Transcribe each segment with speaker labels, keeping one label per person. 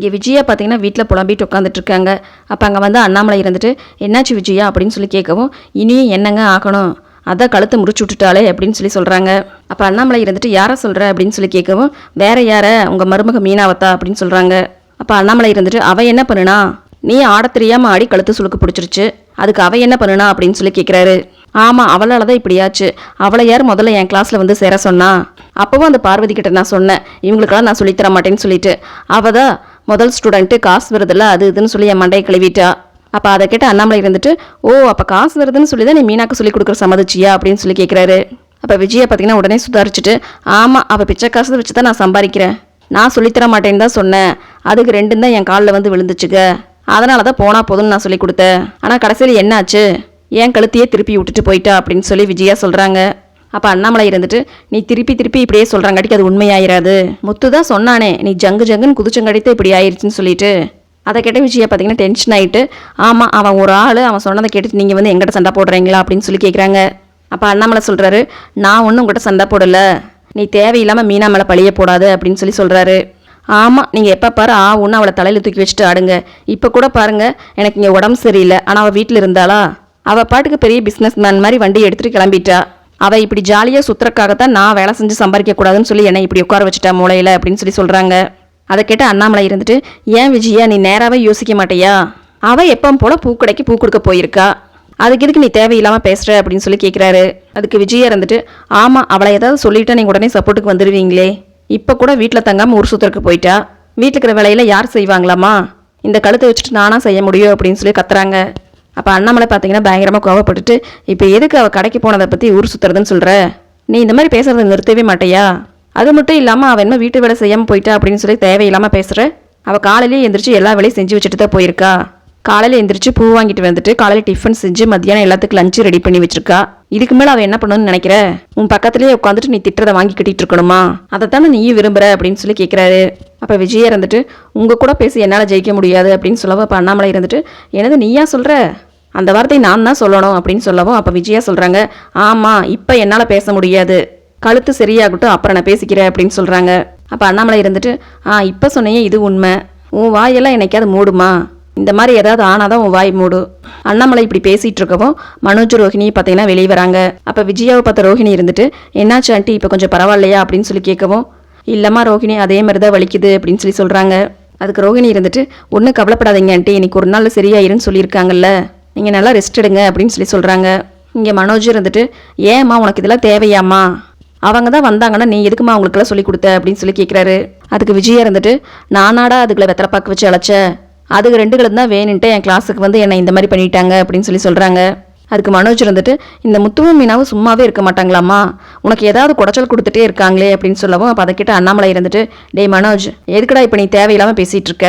Speaker 1: இங்கே விஜயா பார்த்தீங்கன்னா வீட்டில் புலம்பிட்டு உட்காந்துட்டு இருக்காங்க அப்போ அங்கே வந்து அண்ணாமலை இருந்துட்டு என்னாச்சு விஜயா? அப்படின்னு சொல்லி கேட்கவும் இனியும் என்னங்க ஆகணும்? அதான் கழுத்தை முறிச்சு விட்டுட்டாலே அப்படின்னு சொல்லி சொல்கிறாங்க அப்போ அண்ணாமலை இருந்துட்டு யாரை சொல்கிற அப்படின்னு சொல்லி கேட்கவும் வேற யாரை? உங்கள் மருமக மீனாவத்தா? அப்படின்னு சொல்கிறாங்க அப்போ அண்ணாமலை இருந்துட்டு அவன் என்ன பண்ணுனா? நீ ஆட தெரியாமல் ஆடி கழுத்து சுழுக்கு பிடிச்சிருச்சு. அதுக்கு அவள் என்ன பண்ணுனா? அப்படின்னு சொல்லி கேட்குறாரு. ஆமாம் அவளால் தான் இப்படியாச்சு. அவளை யார் முதல்ல என் கிளாஸில் வந்து சேர சொன்னா? அப்போவும் அந்த பார்வதி கிட்ட நான் சொன்னேன் இவங்களுக்கெல்லாம் நான் சொல்லித் தர மாட்டேன்னு சொல்லிட்டு. அவள் தான் முதல் ஸ்டூடெண்ட்டு காசு வருதில்ல அது இதுன்னு சொல்லி என் மண்டையை கழுவிட்டா. அப்போ அதை கேட்டு அண்ணாமலை இருந்துட்டு ஓ அப்போ காசு வருதுன்னு சொல்லி தான் நீ மீனாக்கு சொல்லி கொடுக்குற சம்மதிச்சியா? அப்படின்னு சொல்லி கேட்குறாரு அப்போ விஜயை பார்த்தீங்கன்னா உடனே சுதாரிச்சுட்டு ஆமாம் அவள் பிச்சை காசு வச்சு தான் நான் சம்பாதிக்கிறேன். நான் சொல்லித்தர மாட்டேன்னு தான் சொன்னேன். அதுக்கு ரெண்டும் தான் என் காலில் வந்து விழுந்துச்சுங்க. அதனால தான் போனால் போதும்னு நான் சொல்லி கொடுத்தேன். ஆனால் கடைசியில் என்னாச்சு? ஏன் கழுத்தையே திருப்பி விட்டுட்டு போயிட்டா அப்படின்னு சொல்லி விஜயா சொல்கிறாங்க அப்போ அண்ணாமலை இருந்துட்டு நீ திருப்பி திருப்பி இப்படியே சொல்கிறாங்காட்டிக்கு அது உண்மையாயிராது. முத்து தான் சொன்னானே நீ ஜங்கு ஜங்குன்னு குதிச்சங்காடித்து இப்படி ஆயிடுச்சுன்னு சொல்லிட்டு. அதை கேட்ட விஜயா பார்த்தீங்கன்னா டென்ஷன் ஆகிட்டு ஆமாம் அவன் ஒரு ஆள் அவன் சொன்னதை கேட்டுட்டு நீங்கள் வந்து எங்கிட்ட சண்டை போடுறீங்களா? அப்படின்னு சொல்லி கேட்குறாங்க அப்போ அண்ணாமலை சொல்கிறாரு நான் ஒன்றும் உங்கள்கிட்ட சண்டை போடலை. நீ தேவையில்லாமல் மீனா மேலே பழிய போடாது அப்படின்னு சொல்லி சொல்கிறாரு ஆமாம் நீங்கள் எப்போ பாரு ஆ ஒன்று அவளை தலையில் தூக்கி வச்சுட்டு ஆடுங்க. இப்போ கூட பாருங்க எனக்கு இங்கே உடம்பு சரியில்லை ஆனால் அவள் வீட்டில் இருந்தாளா? அவள் பாட்டுக்கு பெரிய பிஸ்னஸ் மேன் மாதிரி வண்டி எடுத்துகிட்டு கிளம்பிட்டா. அவள் இப்படி ஜாலியாக சுற்றுறக்காகத்தான் நான் வேலை செஞ்சு சம்பாதிக்கக்கூடாதுன்னு சொல்லி என்னை இப்படி உட்கார வச்சுட்டா மூளையில் அப்படின்னு சொல்லி சொல்கிறாங்க அதை கேட்டு அண்ணாமலை இருந்துட்டு ஏன் விஜயா நீ நேராகவே யோசிக்க மாட்டியா? அவள் எப்போ போல பூக்கடைக்கு பூ கொடுக்க போயிருக்கா. அதுக்கு எதுக்கு நீ தேவையில்லாமல் பேசுகிற அப்படின்னு சொல்லி கேட்குறாரு அதுக்கு விஜயா இருந்துட்டு ஆமாம் அவளை ஏதாவது சொல்லிட்டா நீங்கள் உடனே சப்போர்ட்டுக்கு வந்துடுவீங்களே. இப்போ கூட வீட்டில் தங்காமல் ஊர் சுத்தருக்கு போயிட்டா. வீட்டில் இருக்கிற வேலையில் யார் செய்வாங்களாமா இந்த கழுத்தை வச்சுட்டு நானாக செய்ய முடியும்? அப்படின்னு சொல்லி கத்துறாங்க. அப்போ அண்ணாமலை பார்த்தீங்கன்னா பயங்கரமாக கோவப்பட்டுட்டு இப்போ எதுக்கு அவள் கடைக்கு போனதை பற்றி ஊர் சுற்றுறதுன்னு சொல்கிற நீ இந்த மாதிரி பேசுகிறத நிறுத்தவே மாட்டேயா? அது மட்டும் இல்லாமல் அவள் என்ன வீட்டு வேலை செய்யாமல் போயிட்டா அப்படின்னு சொல்லி தேவையில்லாமல் பேசுகிற அவள் காலையிலேயே எந்திரிச்சு எல்லா வேலையும் செஞ்சு வச்சுட்டு தான் போயிருக்கா? காலையில் எந்திரிச்சு பூ வாங்கிட்டு வந்துட்டு காலையில் டிஃபன் செஞ்சு மத்தியானம் எல்லாத்துக்கும் லஞ்சு ரெடி பண்ணி வச்சிருக்கா? இதுக்கு மேலே அவள் என்ன பண்ணணும்னு நினைக்கிற? உன் பக்கத்துலேயே உட்காந்துட்டு நீ திட்டுறதை வாங்கி கட்டிட்டு இருக்கணுமா? அதை தானே நீயும் விரும்புகிற அப்படின்னு சொல்லி கேட்குறாரு அப்போ விஜயா இருந்துட்டு உங்கள் கூட பேசி என்னால் ஜெயிக்க முடியாது அப்படின்னு சொல்லவும் அப்போ அண்ணாமலை இருந்துட்டு எனது நீயா சொல்கிற அந்த வார்த்தையை நான் தான் சொல்லணும் அப்படின்னு சொல்லவும் அப்போ விஜயா சொல்கிறாங்க ஆமாம் இப்போ என்னால் பேச முடியாது. கழுத்து சரியாகட்டும் அப்புறம் நான் பேசிக்கிறேன் அப்படின்னு சொல்கிறாங்க அப்போ அண்ணாமலை இருந்துட்டு ஆ இப்போ சொன்னையே இது உண்மை. உன் வாயெல்லாம் என்னைக்காவது மூடுமா? இந்த மாதிரி ஏதாவது ஆனாதான் உன் வாய் மூடு அண்ணாமலை இப்படி பேசிகிட்டு இருக்கவும் மனோஜ் ரோஹிணி பார்த்தீங்கன்னா வெளியே வராங்க. அப்போ விஜயாவை பார்த்த ரோஹிணி இருந்துட்டு என்னாச்சு ஆண்டி இப்போ கொஞ்சம் பரவாயில்லையா? அப்படின்னு சொல்லி கேட்கவும் இல்லைம்மா ரோஹிணி அதே மாதிரி தான் வலிக்குது அப்படின்னு சொல்லி சொல்கிறாங்க அதுக்கு ரோஹிணி இருந்துட்டு ஒன்றும் கவலைப்படாதீங்க ஆண்டி இன்னைக்கு ஒரு நாள் சரியாயிருன்னு சொல்லியிருக்காங்கல்ல. நீங்கள் நல்லா ரெஸ்ட் எடுங்க அப்படின்னு சொல்லி சொல்கிறாங்க இங்கே மனோஜ் இருந்துட்டு ஏம்மா உனக்கு இதெல்லாம் தேவையாம்மா? அவங்க தான் வந்தாங்கன்னா நீ எதுக்குமா அவங்களுக்கெல்லாம் சொல்லி கொடுத்த? அப்படின்னு சொல்லி கேட்குறாரு அதுக்கு விஜயா இருந்துட்டு நானாடா அதுக்குள்ள வெத்தலை பார்க்க வச்சு அழைச்ச? அதுக்கு ரெண்டுகளும் தான் வேணுன்ட்டு என் கிளாஸுக்கு வந்து என்னை இந்த மாதிரி பண்ணிட்டாங்க அப்படின்னு சொல்லி சொல்கிறாங்க அதுக்கு மனோஜ் இருந்துட்டு இந்த முத்துவும் மீனாவும் சும்மாவே இருக்க மாட்டாங்களாம்மா? உனக்கு ஏதாவது குடைச்சல் கொடுத்துட்டே இருக்காங்களே அப்படின்னு சொல்லவும் அப்போ அதை கிட்ட அண்ணாமலை இருந்துட்டு டேய் மனோஜ் எதுக்குடா இப்போ நீ தேவையில்லாமல் பேசிகிட்டு இருக்க?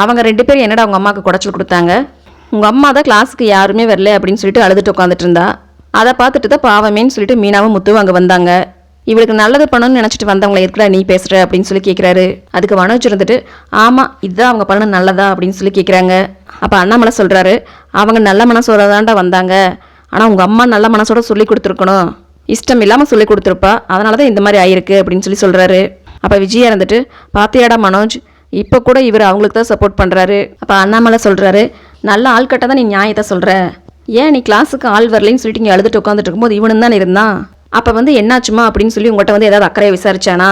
Speaker 1: அவங்க ரெண்டு பேரும் என்னடா அவங்க அம்மாவுக்கு குடைச்சல் கொடுத்தாங்க? உங்கள் அம்மா தான் கிளாஸுக்கு யாருமே வரல அப்படின்னு சொல்லிட்டு அழுதுட்டு உட்காந்துட்டு இருந்தா. அதை பார்த்துட்டு தான் பாவமேன்னு சொல்லிட்டு மீனாவும் முத்துவும் அங்கே வந்தாங்க. இவளுக்கு நல்லது பண்ணணும்னு நினச்சிட்டு வந்தவங்களை எதுக்குடா நீ பேசுகிற அப்படின்னு சொல்லி கேட்குறாரு அதுக்கு மனோஜ் இருந்துட்டு ஆமாம் இதுதான் அவங்க பண்ண நல்லதா? அப்படின்னு சொல்லி கேட்குறாங்க அப்போ அண்ணாமலை சொல்கிறாரு அவங்க நல்ல மனசோடதான்டா வந்தாங்க. ஆனால் உங்கள் அம்மா நல்ல மனசோட சொல்லி கொடுத்துருக்கணும். இஷ்டம் இல்லாமல் சொல்லி கொடுத்துருப்பா. அதனால தான் இந்த மாதிரி ஆயிருக்கு அப்படின்னு சொல்லி சொல்கிறாரு அப்போ விஜயா இருந்துட்டு பார்த்தியாடா மனோஜ் இப்போ கூட இவர் அவங்களுக்கு தான் சப்போர்ட் பண்ணுறாரு அப்போ அண்ணாமலை சொல்கிறாரு நல்ல ஆள்கிட்ட தான் நீ நியாயத்தை சொல்கிற ஏன் நீ கிளாஸுக்கு ஆள் வரலைன்னு சொல்லிட்டு இங்கே அழுதுட்டு உட்காந்துட்டு இருக்கும்போது இவனு தான் இருந்தான் அப்போ வந்து என்னாச்சுமா அப்படின்னு சொல்லி உங்கள்கிட்ட வந்து ஏதாவது அக்கறையை விசாரிச்சானா?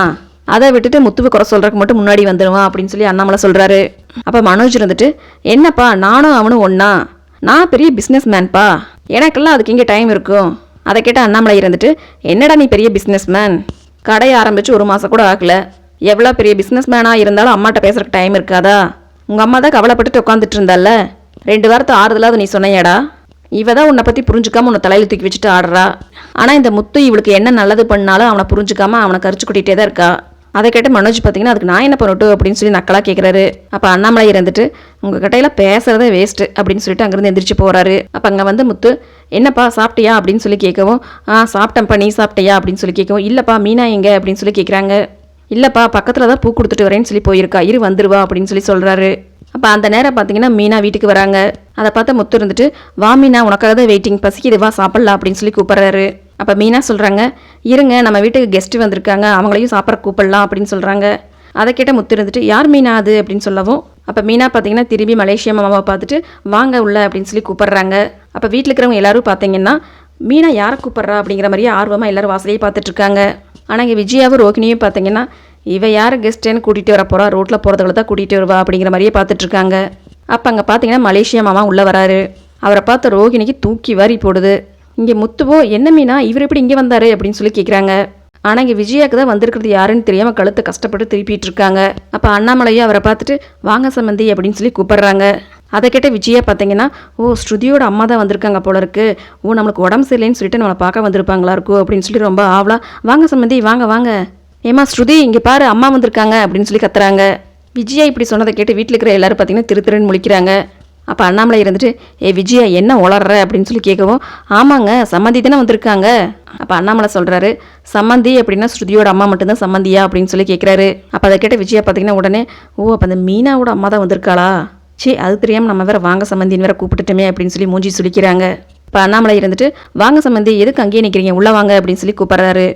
Speaker 1: அதை விட்டுட்டு முத்துவை குறை சொல்கிறதுக்கு மட்டும் முன்னாடி வந்துடுவான் அப்படின்னு சொல்லி அண்ணாமலை சொல்கிறாரு அப்போ மனோஜ் இருந்துட்டு என்னப்பா நானும் அவனும் ஒன்றா நான் பெரிய பிஸ்னஸ் மேன்ப்பா எனக்கெல்லாம் அதுக்கு இங்கே டைம் இருக்கும். அதை கேட்ட அண்ணாமலை இருந்துட்டு என்னடா நீ பெரிய பிஸ்னஸ் மேன் கடையை ஆரம்பித்து ஒரு மாதம் கூட ஆகல. எவ்வளோ பெரிய பிஸ்னஸ் மேனாக இருந்தாலும் அம்மாட்ட பேசுகிறக்கு டைம் இருக்காதா? உங்கள் அம்மா தான் கவலைப்பட்டுட்டு உட்காந்துட்டு இருந்தால ரெண்டு வாரத்தை ஆறுதலாவது நீ சொன்னையாடா. இவ தான் உன்னை பற்றி புரிஞ்சுக்காம உன்னை தலையில் தூக்கி வச்சுட்டு ஆடுறா. ஆனால் இந்த முத்து இவளுக்கு என்ன நல்லது பண்ணாலும் அவனை புரிஞ்சுக்காம அவனை கரிச்சு கூட்டிகிட்டே தான் இருக்கா. அதை கேட்ட மனோஜ் பார்த்தீங்கன்னா அதுக்கு நான் என்ன பண்ணட்டும்? அப்படின்னு சொல்லி நக்கலாக கேட்குறாரு அப்போ அண்ணாமலை இருந்துட்டு உங்கள் கட்டையில் பேசுகிறதே வேஸ்ட்டு அப்படின்னு சொல்லிட்டு அங்கேருந்து எந்திரிச்சு போகிறாரு அப்போ அங்கே வந்து முத்து என்னப்பா சாப்பிட்டியா? அப்படின்னு சொல்லி கேட்கவும் ஆ சாப்பிட்டேன்ப்பா நீ சாப்பிட்டியா? அப்படின்னு சொல்லி கேட்கவும் இல்லைப்பா மீனா எங்க? அப்படின்னு சொல்லி கேட்குறாங்க இல்லைப்பா பக்கத்தில் தான் பூ கொடுத்துட்டு வரேன்னு சொல்லி போயிருக்கா. இரு வந்துருவா அப்படின்னு சொல்லி சொல்கிறாரு அப்போ அந்த நேரம் பார்த்தீங்கன்னா மீனா வீட்டுக்கு வராங்க. அதை பார்த்து முத்து இருந்துட்டு வா மீனா உனக்காக தான் வெயிட்டிங் பசிக்குது வா சாப்பிட்லாம் அப்படின்னு சொல்லி கூப்பிட்றாரு. அப்போ மீனா சொல்கிறாங்க இருங்க நம்ம வீட்டுக்கு கெஸ்ட்டு வந்திருக்காங்க அவங்களையும் சாப்பிட கூப்பிடலாம் அப்படின்னு சொல்கிறாங்க அதை கேட்ட முத்து இருந்துட்டு யார் மீனா அது? அப்படின்னு சொல்லவும் அப்போ மீனா பார்த்தீங்கன்னா திரும்பி மலேசியா மாமாவை பார்த்துட்டு வாங்க உள்ள அப்படின்னு சொல்லி கூப்பிட்றாங்க. அப்போ வீட்டில் இருக்கிறவங்க எல்லாரும் பார்த்தீங்கன்னா மீனா யாரை கூப்பிட்றா? அப்படிங்கிற மாதிரியே ஆர்வமாக எல்லாரும் வாசலையே பார்த்துட்ருக்காங்க ஆனால் இங்கே விஜயாவும் ரோகிணியும் பார்த்தீங்கன்னா இவ யார் கெஸ்ட்டுன்னு கூட்டிகிட்டு வர போகிறா ரோட்டில் போகிறதுல தான் கூட்டிகிட்டு வருவா அப்படிங்கிற மாதிரியே பார்த்துட்ருக்காங்க அப்போ அங்கே பார்த்தீங்கன்னா மலேசியா மாமா உள்ளே வராரு. அவரை பார்த்து ரோகிணிக்கு தூக்கி வாரி போடுது. இங்கே முத்துவோ என்ன மீனா? இவர் எப்படி இங்கே வந்தார்? அப்படின்னு சொல்லி கேட்குறாங்க ஆனால் இங்கே விஜயாக்கு தான் வந்திருக்கிறது யாருன்னு தெரியாமல் கழுத்தை கஷ்டப்பட்டு திருப்பிட்டு இருக்காங்க. அப்போ அண்ணாமலையும் அவரை பார்த்துட்டு வாங்க சம்மந்தி அப்படின்னு சொல்லி கூப்பிடுறாங்க. அதை கேட்ட விஜயா பார்த்தீங்கன்னா ஓ ஸ்ருதியோட அம்மா தான் வந்திருக்காங்க போல இருக்கு. ஓ நம்மளுக்கு உடம்பு சரியில்லைன்னு சொல்லிட்டு நம்மளை பார்க்க வந்திருப்பாங்களா இருக்கும் அப்படின்னு சொல்லி ரொம்ப ஆவலா வாங்க சம்மந்தி வாங்க வாங்க. ஏமா ஸ்ருதி இங்கே பாரு அம்மா வந்திருக்காங்க அப்படின்னு சொல்லி கத்துறாங்க. விஜயா இப்படி சொன்னதை கேட்டு வீட்டில் இருக்கிற எல்லாரும் பார்த்தீங்கன்னா திரு திருன்னு முழிக்கிறாங்க. அப்போ அண்ணாமலை இருந்துட்டு ஏ விஜயா என்ன உளர்ற? அப்படின்னு சொல்லி கேட்கவும் ஆமாங்க சம்மந்தி தானே வந்திருக்காங்க. அப்போ அண்ணாமலை சொல்கிறாரு சம்மந்தி அப்படின்னா ஸ்ருதியோட அம்மா மட்டும்தான் சம்மந்தியா? அப்படின்னு சொல்லி கேட்குறாரு அப்போ அதை கேட்ட விஜயா பார்த்தீங்கன்னா உடனே ஓ அப்போ அந்த மீனாவோட அம்மா தான் வந்திருக்காளா? சே அது தெரியாமல் நம்ம வேற வாங்க சம்மந்தின்னு வேற கூப்பிட்டுட்டோமே அப்படின்னு சொல்லி மூஞ்சி சொல்லிக்கிறாங்க இப்போ அண்ணாமலை இருந்துட்டு வாங்க சம்மந்தி எதுக்கு அங்கேயே நிற்கிறீங்க உள்ளே வாங்க அப்படின்னு சொல்லி கூப்பிட்றாரு.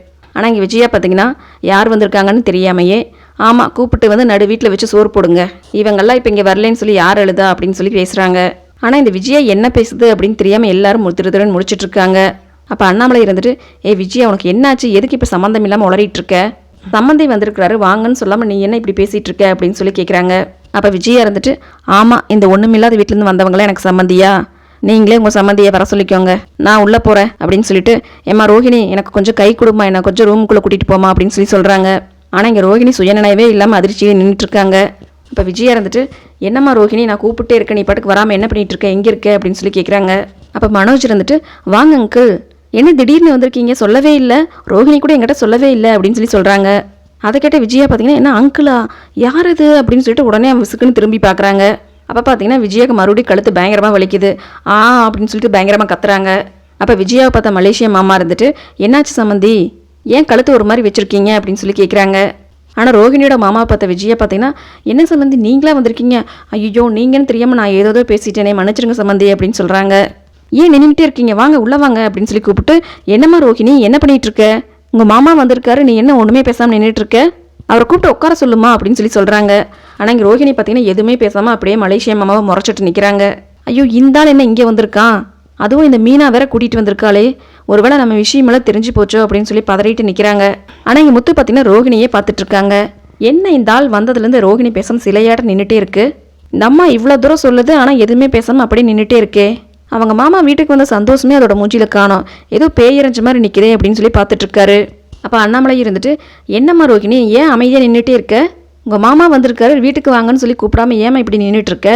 Speaker 1: ஆனால் இங்கே விஜயா பார்த்தீங்கன்னா யார் வந்திருக்காங்கன்னு தெரியாமையே ஆமாம் கூப்பிட்டு வந்து நடு வீட்டில் வச்சு சோறு போடுங்க. இவங்கெல்லாம் இப்போ இங்கே வரலன்னு சொல்லி யார் எழுதா அப்படின்னு சொல்லி பேசுகிறாங்க ஆனால் இந்த விஜயா என்ன பேசுது அப்படின்னு தெரியாமல் எல்லாரும் மு- திரு திருன்னு முடிச்சிட்டு இருக்காங்க அப்போ அண்ணாமலை இருந்துட்டு ஏ விஜயா உனக்கு என்னாச்சு? எதுக்கு இப்போ சம்மந்தம் இல்லாமல் உளறிட்டு இருக்க சம்மந்தி வந்திருக்கிறாரு வாங்கன்னு சொல்லாமல் நீ என்ன இப்படி பேசிகிட்டு இருக்க அப்படின்னு சொல்லி கேட்குறாங்க அப்போ விஜயா இருந்துட்டு ஆமாம் இந்த ஒன்றுமில்லாத வீட்டிலேருந்து வந்தவங்களாம் எனக்கு சம்மந்தியா நீங்களே உங்கள் சம்மந்தியை வர சொல்லிக்கோங்க. நான் உள்ளே போகிறேன் அப்படின்னு சொல்லிட்டு ஏம்மா ரோஹிணி எனக்கு கொஞ்சம் கை கொடுமா என்ன கொஞ்சம் ரூமுக்குள்ளே கூட்டிகிட்டு போமா அப்படின்னு சொல்லி சொல்கிறாங்க ஆனால் இங்கே ரோஹிணி சுயநினைவே இல்லாமல் அதிர்ச்சியை நின்றுட்டு இருக்காங்க இப்போ விஜயா இருந்துட்டு என்னம்மா ரோஹிணி நான் கூப்பிட்டே இருக்கேன் நீ பாட்டுக்கு வராமல் என்ன பண்ணிகிட்டு இருக்கேன் எங்கே இருக்க? அப்படின்னு சொல்லி கேட்குறாங்க அப்போ மனோஜ் இருந்துட்டு வாங்க அங்கிள் என்ன திடீர்னு வந்திருக்கீங்க? சொல்லவே இல்லை. ரோஹிணி கூட எங்கிட்ட சொல்லவே இல்லை அப்படின்னு சொல்லி சொல்கிறாங்க அதை கேட்ட விஜயா பார்த்தீங்கன்னா என்ன அங்கிளா யார் இது? அப்படின்னு சொல்லிட்டு உடனே அவன் விசுக்குன்னு திரும்பி பார்க்குறாங்க அப்போ பார்த்தீங்கன்னா விஜயாக்கு மறுபடியும் கழுத்து பயங்கரமாக வலிக்குது. ஆ அப்படின்னு சொல்லிட்டு பயங்கரமாக கத்துறாங்க. அப்போ விஜயாவை பார்த்தா மலேசிய மாமா இருந்துட்டு என்னாச்சு சம்மந்தி ஏன் கழுத்து ஒரு மாதிரி வச்சுருக்கீங்க? அப்படின்னு சொல்லி கேட்குறாங்க ஆனால் ரோஹிணியோட மாமா பார்த்த விஜயா பார்த்தீங்கன்னா என்ன சம்மந்தி நீங்களா வந்திருக்கீங்க? ஐயோ நீங்கன்னு தெரியாமல் நான் ஏதோ பேசிட்டேனே மன்னிச்சிருங்க சம்மந்தி அப்படின்னு சொல்கிறாங்க ஏன் நின்றுட்டே இருக்கீங்க? வாங்க உள்ளே வாங்க அப்படின்னு சொல்லி கூப்பிட்டு என்னம்மா ரோஹிணி என்ன பண்ணிகிட்ருக்க உங்கள் மாமா வந்திருக்காரு நீ என்ன ஒன்றுமே பேசாமல் நின்றுட்டுருக்க அவரை கூப்பிட்டு உட்கார சொல்லுமா அப்படின்னு சொல்லி சொல்கிறாங்க ஆனால் இங்கே ரோஹிணி பார்த்தீங்கன்னா எதுவுமே பேசாமல் அப்படியே மலேசியா மாமாவை முறைச்சிட்டு நிற்கிறாங்க ஐயோ இந்த ஆள் என்ன இங்கே வந்திருக்கான்? அதுவும் இந்த மீனா வேற கூட்டிகிட்டு வந்திருக்காளே. ஒருவேளை நம்ம விஷயமெல்லாம் தெரிஞ்சு போச்சோ அப்படின்னு சொல்லி பதறிட்டு நிற்கிறாங்க ஆனால் இங்கே முத்து பார்த்தீங்கன்னா ரோஹிணியே பார்த்துட்டு இருக்காங்க. என்ன இந்த ஆள் வந்ததுலேருந்து ரோஹிணி பேசாமல் சிலையாட நின்றுட்டே இருக்கு? இந்த அம்மா இவ்வளோ தூரம் சொல்லுது ஆனால் எதுவுமே பேசாமல் அப்படியே நின்றுட்டே இருக்கே. அவங்க மாமா வீட்டுக்கு வந்த சந்தோஷமே அதோட மூஞ்சியில் காணோம். ஏதோ பேயறிஞ்ச மாதிரி நிற்கிறே அப்படின்னு சொல்லி பார்த்துட்டு இருக்காரு. அப்போ அண்ணாமலை இருந்துட்டு என்னம்மா ரோகிணி ஏன் அமைதியாக நின்றுட்டே இருக்க? உங்கள் மாமா வந்திருக்காரு வீட்டுக்கு வாங்கன்னு சொல்லி கூப்பிடாம ஏமா இப்படி நின்றுட்டு இருக்க?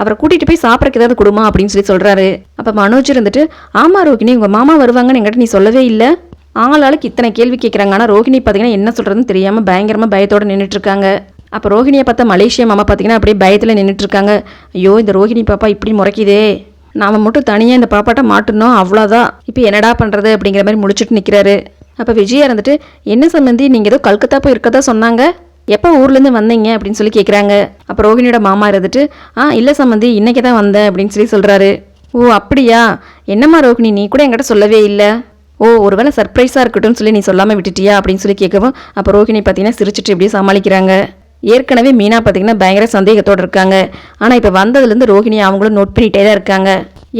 Speaker 1: அவரை கூட்டிகிட்டு போய் சாப்பிட்றக்கு ஏதாவது கொடுமா? அப்படின்னு சொல்லி சொல்கிறாரு அப்போ மனோஜ் இருந்துட்டு ஆமாம் ரோகிணி உங்கள் மாமா வருவாங்கன்னு என்கிட்ட நீ சொல்லவே இல்லை. ஆளாளுக்கு இத்தனை கேள்வி கேட்குறாங்க ஆனால் ரோகிணி பார்த்தீங்கன்னா என்ன சொல்கிறதுன்னு தெரியாமல் பயங்கரமாக பயத்தோடு நின்றுட்டு இருக்காங்க. அப்போ ரோஹிணியை பார்த்தா மலேசியா மாமா பார்த்தீங்கன்னா அப்படியே பயத்தில் நின்றுட்டுருக்காங்க ஐயோ இந்த ரோஹிணி பாப்பா இப்படி முறைக்குதே. நாம் மட்டும் தனியாக இந்த பாப்பாட்ட மாட்டணும் அவ்வளோதான் இப்போ என்னடா பண்ணுறது அப்படிங்கிற மாதிரி முடிச்சுட்டு நிற்கிறாரு அப்போ விஜயா இருந்துட்டு என்ன சம்மந்தி நீங்கள் ஏதோ கல்கத்தா போய் இருக்கதா சொன்னாங்க? எப்போ ஊர்லேருந்து வந்தீங்க? அப்படின்னு சொல்லி கேட்குறாங்க அப்போ ரோகிணியோட மாமா இருந்துட்டு ஆ இல்லை சம்மந்தி இன்றைக்கி தான் வந்தேன் அப்படின்னு சொல்லி சொல்கிறாரு ஓ அப்படியா? என்னம்மா ரோகிணி நீ கூட என்கிட்ட சொல்லவே இல்லை. ஓ ஒருவேளை சர்ப்ரைஸாக இருக்கட்டும்னு சொல்லி நீ சொல்லாமல் விட்டுட்டியா? அப்படின்னு சொல்லி கேட்கவும் அப்போ ரோகிணி பார்த்தீங்கன்னா சிரிச்சிட்டு இப்படியே சமாளிக்கிறாங்க. ஏற்கனவே மீனா பார்த்தீங்கன்னா பயங்கர சந்தேகத்தோடு இருக்காங்க. ஆனால் இப்போ வந்ததுலேருந்து ரோஹிணி அவங்களும் நோட் பண்ணிகிட்டே தான் இருக்காங்க.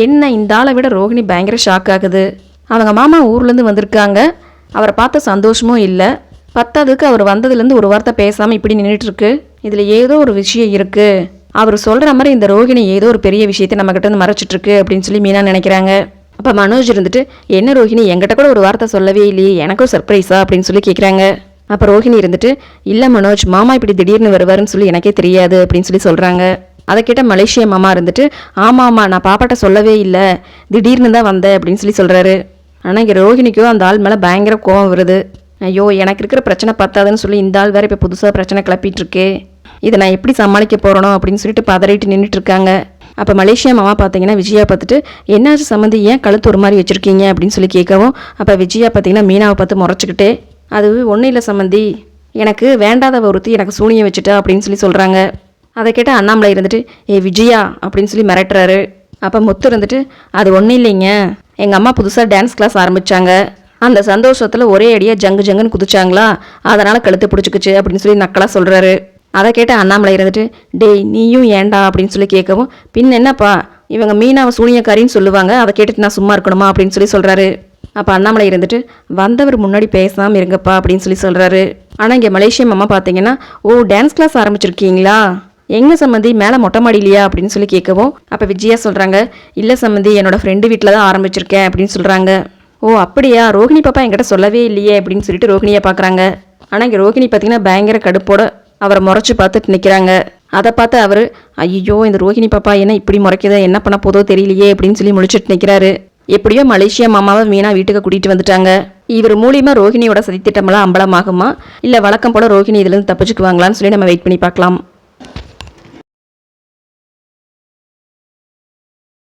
Speaker 1: என்ன இந்த ஆளை விட ரோஹிணி பயங்கர ஷாக் ஆகுது. அவங்க மாமா ஊர்லேருந்து வந்திருக்காங்க. அவரை பார்த்த சந்தோஷமும் இல்லை. பத்தாவதுக்கு அவர் வந்ததுலேருந்து ஒரு வார்த்தை பேசாமல் இப்படி நின்றுட்டுருக்கு. இதில் ஏதோ ஒரு விஷயம் இருக்குது அவர் சொல்கிற மாதிரி இந்த ரோகிணி ஏதோ ஒரு பெரிய விஷயத்தை நம்மக்கிட்ட இருந்து மறைச்சிட்ருக்கு அப்படின்னு சொல்லி மீனா நினைக்கிறாங்க. அப்போ மனோஜ் இருந்துட்டு என்ன ரோஹிணி எங்கிட்ட கூட ஒரு வார்த்தை சொல்லவே இல்லையே எனக்கும் சர்ப்ரைஸா அப்படின்னு சொல்லி கேட்குறாங்க அப்போ ரோஹிணி இருந்துட்டு இல்லை மனோஜ் மாமா இப்படி திடீர்னு வருவாருன்னு சொல்லி எனக்கே தெரியாது அப்படின்னு சொல்லி சொல்கிறாங்க அதை கேட்ட மலேசிய மாமா இருந்துட்டு ஆமாம் ஆமாம் நான் பாப்பாட்ட சொல்லவே இல்லை. திடீர்னு தான் வந்தேன் அப்படின்னு சொல்லி சொல்கிறாரு ஆனால் இங்கே ரோஹிணிக்கோ அந்த ஆள் மேலே பயங்கர கோவம் வருது. ஐயோ எனக்கு இருக்கிற பிரச்சனை பத்தாதுன்னு சொல்லி இந்த ஆள் வேற இப்போ புதுசாக பிரச்சனை கிளப்பிட்டுருக்கே. இதை நான் எப்படி சமாளிக்க போகிறனோ அப்படின்னு சொல்லிட்டு பதறிட்டு நின்றுட்டு இருக்காங்க. அப்போ மலேசியா மாமா பார்த்தீங்கன்னா விஜயா பார்த்துட்டு என்னாச்சு சம்மந்தி ஏன் கழுத்து ஒரு மாதிரி வச்சுருக்கீங்க? அப்படின்னு சொல்லி கேட்கவும் அப்போ விஜயா பார்த்தீங்கன்னா மீனாவை பார்த்து முறைச்சிக்கிட்டே அது ஒன்றும் இல்லை சம்மந்தி எனக்கு வேண்டாத ஒருத்தி எனக்கு சூனியம் வச்சுட்டா அப்படின்னு சொல்லி சொல்கிறாங்க அதை கேட்டால் அண்ணாமலை இருந்துட்டு ஏ விஜயா அப்படின்னு சொல்லி மிரட்டுறாரு. அப்போ முத்து இருந்துட்டு அது ஒன்றும் இல்லைங்க. எங்கள் அம்மா புதுசாக டான்ஸ் கிளாஸ் ஆரம்பித்தாங்க அந்த சந்தோஷத்தில் ஒரே அடியாக ஜங்கு ஜங்குன்னு குதிச்சாங்களா? அதனால் கழுத்து பிடிச்சிக்குச்சு அப்படின்னு சொல்லி நக்கலாக சொல்கிறாரு அதை கேட்ட அண்ணாமலை இருந்துட்டு டேய் நீயும் ஏண்டா அப்படின்னு சொல்லி கேட்கவும் பின் என்னப்பா? இவங்க மீனாவை சூனியக்காரின்னு சொல்லுவாங்க. அதை கேட்டுட்டு நான் சும்மா இருக்கணுமா? அப்படின்னு சொல்லி சொல்கிறாரு அப்போ அண்ணாமலை இருந்துட்டு வந்தவர் முன்னாடி பேசாமல் இருங்கப்பா அப்படின்னு சொல்லி சொல்கிறாரு ஆனால் இங்கே மலேசியம் அம்மா பார்த்தீங்கன்னா ஓ டான்ஸ் கிளாஸ் ஆரம்பிச்சிருக்கீங்களா? எங்கே சம்மந்தி மேலே மொட்டை மாடியிலையா? அப்படின்னு சொல்லி கேட்கவும் அப்போ விஜயா சொல்கிறாங்க இல்லை சம்மந்தி என்னோட ஃப்ரெண்டு வீட்டில் தான் ஆரம்பிச்சிருக்கேன் அப்படின்னு சொல்கிறாங்க ஓ அப்படியா? ரோஹிணி பாப்பா என்கிட்ட சொல்லவே இல்லையே அப்படின்னு சொல்லிட்டு ரோஹிணியை பார்க்குறாங்க ஆனால் இங்கே ரோஹிணி பார்த்தீங்கன்னா பயங்கர கடுப்போட அவரை முறைச்சி பார்த்துட்டு நிற்கிறாங்க அதை பார்த்து அவர் ஐயோ இந்த ரோஹிணி பாப்பா என்ன இப்படி முறைக்குது? என்ன பண்ண போதோ தெரியலையே அப்படின்னு சொல்லி முழிச்சிட்டு நிற்கிறாரு எப்படியோ மலேசியா மாமாவை மீனா வீட்டுக்கு கூட்டிகிட்டு வந்துட்டாங்க. இவர் மூலியமாக ரோஹிணியோட சதித்திட்டமெல்லாம் அம்பலமாகுமா? இல்லை வழக்கம் போல ரோஹிணி இதுலேருந்து தப்பிச்சுக்குவாங்களான்னு சொல்லி நம்ம வெயிட் பண்ணி பார்க்கலாம்.